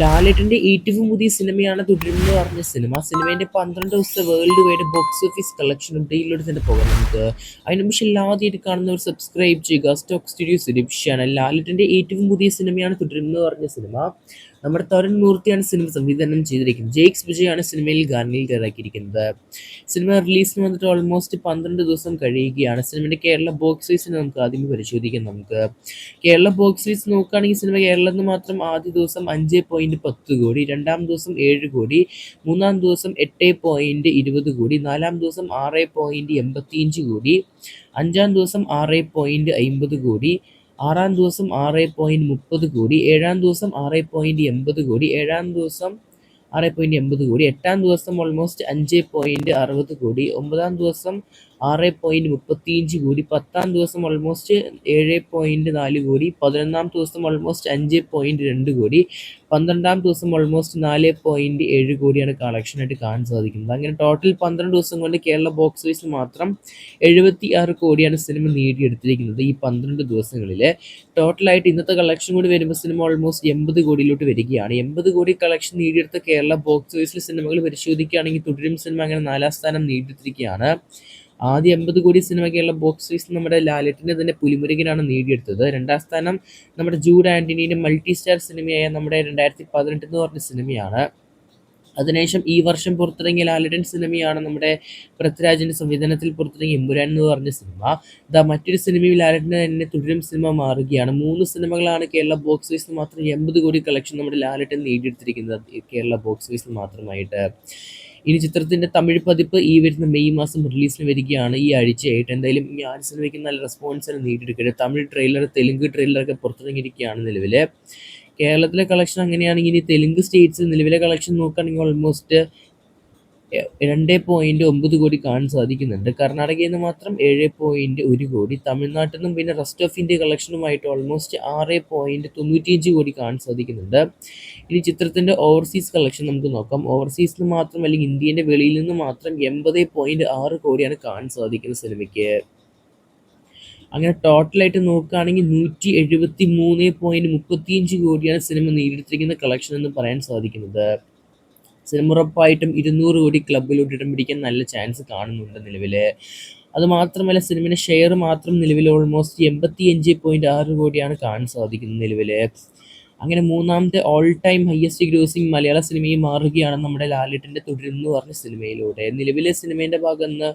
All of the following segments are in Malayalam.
ലാലേട്ടന്റെ ഏറ്റവും പുതിയ സിനിമയാണ് തുടരുമെന്ന് പറഞ്ഞ സിനിമ. സിനിമേന്റെ പന്ത്രണ്ട് ദിവസത്തെ വേൾഡ് വൈഡ് ബോക്സ് ഓഫീസ് കളക്ഷനും ഡെയിലോട്ട് തന്നെ പോകാം നമുക്ക്. അതിന് പക്ഷേ ആദ്യമായിട്ട് കാണുന്നവർ സബ്സ്ക്രൈബ് ചെയ്യുക. സ്റ്റോക്ക് സ്റ്റുഡിയോ സുരക്ഷയാണ് ലാലേട്ടന്റെ ഏറ്റവും പുതിയ സിനിമയാണ് തുടരുമെന്ന് പറഞ്ഞ സിനിമ. നമ്മുടെ തരുൺ മൂർത്തിയാണ് സിനിമ സംവിധാനം ചെയ്തിരിക്കുന്നത്. ജെയ്ക്സ് വിജയാണ് സിനിമയിൽ ഗാനിൽ തയ്യാറാക്കിയിരിക്കുന്നത്. സിനിമ റിലീസിന് വന്നിട്ട് ഓൾമോസ്റ്റ് പന്ത്രണ്ട് ദിവസം കഴിയുകയാണ്. സിനിമയുടെ കേരള ബോക്സ് ഓഫീസിനെ നമുക്ക് ആദ്യം പരിശോധിക്കാം നമുക്ക്. കേരള ബോക്സ് ഓഫീസ് നോക്കുകയാണെങ്കിൽ സിനിമ കേരളത്തിൽ നിന്ന് മാത്രം ആദ്യ ദിവസം അഞ്ച് പോയിന്റ് പത്ത് കോടി രണ്ടാം ദിവസം ഏഴ് കോടി മൂന്നാം ദിവസം എട്ട് പോയിന്റ് ഇരുപത് കോടി നാലാം ദിവസം ആറ് പോയിന്റ് എൺപത്തിയഞ്ച് കോടി അഞ്ചാം ദിവസം ആറ് പോയിന്റ് അമ്പത് കോടി ആറാം ദിവസം ആറ് പോയിന്റ് മുപ്പത് കോടി ഏഴാം ദിവസം ആറ് പോയിന്റ് എൺപത് കോടി ഏഴാം ദിവസം ആറ് പോയിന്റ് എൺപത് കോടി എട്ടാം ദിവസം ഓൾമോസ്റ്റ് അഞ്ച് പോയിന്റ് അറുപത് കോടി ഒമ്പതാം ദിവസം ആറ് പോയിന്റ് മുപ്പത്തിയഞ്ച് കോടി. പത്താം ദിവസം ഓൾമോസ്റ്റ് ഏഴ് പോയിന്റ് നാല് കോടി. പതിനൊന്നാം ദിവസം ഓൾമോസ്റ്റ് അഞ്ച് പോയിന്റ് രണ്ട് കോടി. പന്ത്രണ്ടാം ദിവസം ഓൾമോസ്റ്റ് നാല് പോയിന്റ് ഏഴ് കോടിയാണ് കളക്ഷനായിട്ട് കാണാൻ സാധിക്കുന്നത്. അങ്ങനെ ടോട്ടൽ പന്ത്രണ്ട് ദിവസം കൊണ്ട് കേരള ബോക്സ് ഓഫീസിൽ മാത്രം എഴുപത്തി ആറ് കോടിയാണ് സിനിമ നേടിയെടുത്തിരിക്കുന്നത് ഈ പന്ത്രണ്ട് ദിവസങ്ങളിൽ ടോട്ടലായിട്ട് ഇന്നത്തെ കളക്ഷൻ കൂടി വരുമ്പോൾ സിനിമ ഓൾമോസ്റ്റ് എൺപത് കോടിയിലോട്ട് വരികയാണ്. എൺപത് കോടി കളക്ഷൻ നേടിയെടുത്ത കേരള ബോക്സ് ഓഫീസിൽ സിനിമകൾ പരിശോധിക്കുകയാണെങ്കിൽ തുടരും സിനിമ അങ്ങനെ നാലാം സ്ഥാനം നേടിയെടുത്തിരിക്കുകയാണ്. ആദ്യ എൺപത് കോടി സിനിമയ്ക്കുള്ള ബോക്സ് ഓഫീസ് നമ്മുടെ ലാലറ്റിന്റെ തന്നെ പുലിമുരുകനാണ് നേടിയെടുത്തത്. രണ്ടാം സ്ഥാനം നമ്മുടെ ജൂഡ് ആന്റണീന്റെ മൾട്ടി സ്റ്റാർ സിനിമയായ നമ്മുടെ രണ്ടായിരത്തി പതിനെട്ട് എന്ന് പറഞ്ഞ സിനിമയാണ് അതിനുശേഷം ഈ വർഷം പുറത്തിറങ്ങിയ ലാലിഡൻ സിനിമയാണ് നമ്മുടെ പൃഥ്വിരാജിന്റെ സംവിധാനത്തിൽ പുറത്തിറങ്ങിയ എമ്പുരാൻ എന്ന് പറഞ്ഞ സിനിമ ഇതാ മറ്റൊരു സിനിമയും ലാലിഡിന് തന്നെ തുടരും സിനിമ മാറുകയാണ്. മൂന്ന് സിനിമകളാണ് കേരള ബോക്സ് ഓഫീസിൽ മാത്രം എൺപത് കോടി കളക്ഷൻ നമ്മുടെ ലാലിഡൻ നേടിയെടുത്തിരിക്കുന്നത് കേരള ബോക്സ് ഓഫീസിൽ മാത്രമായിട്ട്. ഇനി ചിത്രത്തിന്റെ തമിഴ് പതിപ്പ് ഈ വരുന്ന മെയ് മാസം റിലീസിന് വരികയാണ് ഈ ആഴ്ചയായിട്ട്. എന്തായാലും ഈ ആദ്യ സിനിമയ്ക്ക് നല്ല റെസ്പോൺസ് നേടിയെടുക്കട്ടെ തമിഴ് ട്രെയിലർ തെലുങ്ക് ട്രെയിലറൊക്കെ പുറത്തിറങ്ങിയിരിക്കുകയാണ് നിലവിൽ കേരളത്തിലെ കളക്ഷൻ അങ്ങനെയാണെങ്കിൽ ഇനി തെലുങ്ക് സ്റ്റേറ്റ്സ് നിലവിലെ കളക്ഷൻ നോക്കുകയാണെങ്കിൽ ഓൾമോസ്റ്റ് രണ്ട് പോയിന്റ് ഒമ്പത് കോടി കാണാൻ സാധിക്കുന്നുണ്ട്. കർണാടകയിൽ നിന്ന് മാത്രം ഏഴ് പോയിന്റ് ഒരു കോടി. തമിഴ്നാട്ടിൽ നിന്നും പിന്നെ റെസ്റ്റ് ഓഫ് ഇന്ത്യ കളക്ഷനുമായിട്ട് ഓൾമോസ്റ്റ് ആറ് പോയിന്റ് തൊണ്ണൂറ്റിയഞ്ച് കോടി കാണാൻ സാധിക്കുന്നുണ്ട്. ഇനി ചിത്രത്തിന്റെ ഓവർസീസ് കളക്ഷൻ നമുക്ക് നോക്കാം. ഓവർസീസിൽ മാത്രം അല്ലെങ്കിൽ ഇന്ത്യന്റെ വെളിയിൽ നിന്ന് മാത്രം എൺപത് പോയിന്റ് ആറ് കോടിയാണ് കാണാൻ സാധിക്കുന്ന സിനിമയ്ക്ക്. അങ്ങനെ ടോട്ടലായിട്ട് നോക്കുകയാണെങ്കിൽ നൂറ്റി എഴുപത്തി മൂന്ന് പോയിന്റ് മുപ്പത്തിയഞ്ച് കോടിയാണ് സിനിമ നേടിയെടുത്തിരിക്കുന്ന കളക്ഷൻ എന്ന് പറയാൻ സാധിക്കുന്നത്. സിനിമ ഉറപ്പായിട്ടും ഇരുന്നൂറ് കോടി ക്ലബിലോട്ട് ഇടം പിടിക്കാൻ നല്ല ചാൻസ് കാണുന്നുണ്ട് നിലവിൽ അതുമാത്രമല്ല സിനിമയുടെ ഷെയർ മാത്രം നിലവിൽ ഓൾമോസ്റ്റ് എൺപത്തി അഞ്ച് പോയിന്റ് ആറ് കോടിയാണ് കാണാൻ സാധിക്കുന്നത് നിലവിൽ അങ്ങനെ മൂന്നാമത്തെ ഓൾ ടൈം ഹയസ്റ്റ് ഗ്രോസിംഗ് മലയാള സിനിമയും മാറുകയാണ് നമ്മുടെ ലാലേട്ടന്റെ തുടരുന്നു പറഞ്ഞ സിനിമയിലൂടെ നിലവിലെ സിനിമേന്റെ ഭാഗത്ത് നിന്ന്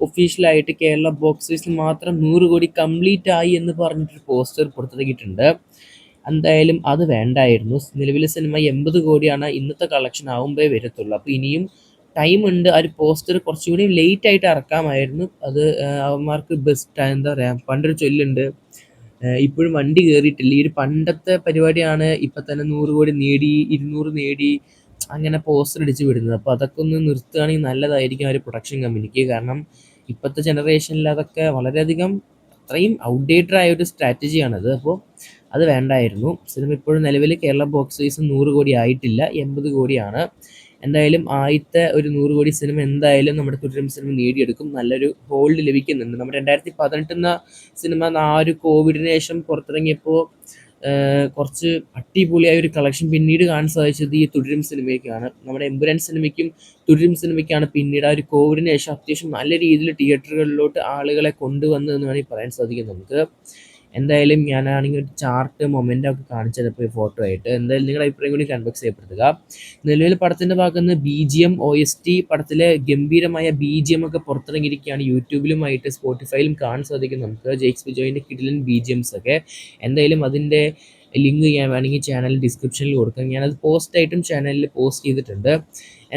ഒഫീഷ്യലായിട്ട് കേരള ബോക്സ് ഓഫീസിൽ മാത്രം നൂറ് കോടി കംപ്ലീറ്റ് ആയി എന്ന് പറഞ്ഞിട്ടൊരു പോസ്റ്റർ പുറത്തിറക്കിയിട്ടുണ്ട് എന്തായാലും അത് വേണ്ടായിരുന്നു. നിലവിലെ സിനിമ എൺപത് കോടിയാണ് ഇന്നത്തെ കളക്ഷൻ ആകുമ്പോഴേ വരത്തുള്ളൂ. അപ്പോൾ ഇനിയും ടൈം ഉണ്ട്. ആ ഒരു പോസ്റ്റർ കുറച്ചുകൂടി ലേറ്റ് ആയിട്ട് ഇറക്കാമായിരുന്നു. അത് അവന്മാർക്ക് ബെസ്റ്റ് എന്താ പറയുക പണ്ടൊരു ചൊല്ലുണ്ട്. ഇപ്പോഴും വണ്ടി കയറിയിട്ടില്ല ഈ ഒരു പണ്ടത്തെ പരിപാടിയാണ് ഇപ്പം തന്നെ നൂറ് കോടി നേടി ഇരുന്നൂറ് നേടി അങ്ങനെ പോസ്റ്റർ അടിച്ച് വിടുന്നത്. അപ്പോൾ അതൊക്കെ ഒന്ന് നിർത്തുകയാണെങ്കിൽ നല്ലതായിരിക്കും ആ ഒരു പ്രൊഡക്ഷൻ കമ്പനിക്ക് കാരണം ഇപ്പോഴത്തെ ജനറേഷനിൽ അതൊക്കെ വളരെയധികം അത്രയും ഔട്ട്ഡേറ്റഡ് ആയ ഒരു സ്ട്രാറ്റജിയാണത് അപ്പോൾ അത് വേണ്ടായിരുന്നു. സിനിമ ഇപ്പോഴും നിലവിൽ കേരള ബോക്സ് ഓഫീസ് നൂറ് കോടി ആയിട്ടില്ല എൺപത് കോടിയാണ്. എന്തായാലും ആദ്യത്തെ ഒരു നൂറ് കോടി സിനിമ എന്തായാലും നമ്മുടെ തുടരും സിനിമ നേടിയെടുക്കും. നല്ലൊരു ഹോൾഡ് ലഭിക്കുന്നുണ്ട്. നമ്മുടെ രണ്ടായിരത്തി പതിനെട്ടെന്ന സിനിമ ആ ഒരു കോവിഡിന് ശേഷം പുറത്തിറങ്ങിയപ്പോൾ കുറച്ച് അടിപൊളിയായ ഒരു കളക്ഷൻ പിന്നീട് കാണാൻ സാധിച്ചത് ഈ തുടരും സിനിമയ്ക്കാണ് നമ്മുടെ എമ്പുരാൻ സിനിമയ്ക്കും തുടരും സിനിമയ്ക്കാണ് പിന്നീട് ആ ഒരു കോവിഡിന് ശേഷം അത്യാവശ്യം നല്ല രീതിയിൽ തിയേറ്ററുകളിലോട്ട് ആളുകളെ കൊണ്ടുവന്നതെന്ന് വേണമെങ്കിൽ പറയാൻ സാധിക്കും നമുക്ക്. എന്തായാലും ഞാനാണെങ്കിൽ ഒരു ചാർട്ട് മൊമെന്റ് ഒക്കെ കാണിച്ചത് ഇപ്പോൾ ഫോട്ടോ ആയിട്ട്. എന്തായാലും നിങ്ങളുടെ അഭിപ്രായം കൂടി കൺവെക്സ് ചെയ്യപ്പെടുത്തുക. നിലവിൽ പടത്തിന്റെ ഭാഗത്ത് B G M O S T പടത്തിലെ ഗംഭീരമായ ബി ജി എം ഒക്കെ പുറത്തിറങ്ങിയിരിക്കുകയാണ്. യൂട്യൂബിലുമായിട്ട് സ്പോട്ടിഫൈയിലും കാണാൻ സാധിക്കും നമുക്ക്. ജെയ്ക്സ് ബിജോയിന്റെ കിഡിലൻ ബി ജി എംസ് ഒക്കെ. എന്തായാലും അതിന്റെ ലിങ്ക് ഞാൻ വേണമെങ്കിൽ ചാനൽ ഡിസ്ക്രിപ്ഷനിൽ കൊടുക്കാം. ഞാനത് പോസ്റ്റായിട്ടും ചാനലിൽ പോസ്റ്റ് ചെയ്തിട്ടുണ്ട്.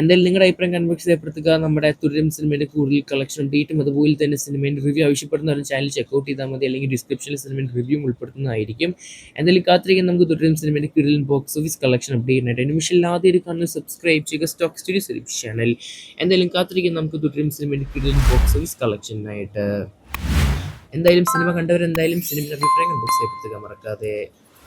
എന്തായാലും നിങ്ങളുടെ അഭിപ്രായം കൺവെക്സ് ചെയ്യപ്പെടുത്തുക നമ്മുടെ തുരം സിനിമയുടെ കൂടുതൽ കളക്ഷൻ ഡീറ്റും അതുപോലെ തന്നെ സിനിമയുടെ റിവ്യൂ ആവശ്യപ്പെടുന്ന ഒരു ചാനൽ ചെക്കൗട്ട് ചെയ്താൽ മതി. അല്ലെങ്കിൽ ഡിസ്ക്രിപ്ഷനിൽ സിനിമയുടെ റിവ്യൂ ഉൾപ്പെടുത്തുന്നതായിരിക്കും. എന്തായാലും കാത്തിരിക്കാൻ നമുക്ക് തുരം സിനിമയുടെ കൂടുതൽ ബോക്സ് ഓഫീസ് കളക്ഷൻ അപ്ഡേറ്റ് ആയിട്ട് നിമിഷം ആദ്യം കാണുന്ന സബ്സ്ക്രൈബ് ചെയ്യുക. സ്റ്റോക്ക് സ്റ്റുഡിയോ സെലിബ് ചാനൽ എന്തായാലും കാത്തിരിക്കാൻ നമുക്ക് തുടരും സിനിമയുടെ കൂടുതൽ ബോക്സ് ഓഫീസ് കളക്ഷനായിട്ട് എന്തായാലും സിനിമ കണ്ടവരെന്തായാലും സിനിമയുടെ അഭിപ്രായം കൺവെക്സ് ചെയ്യപ്പെടുത്തുക മറക്കാതെ.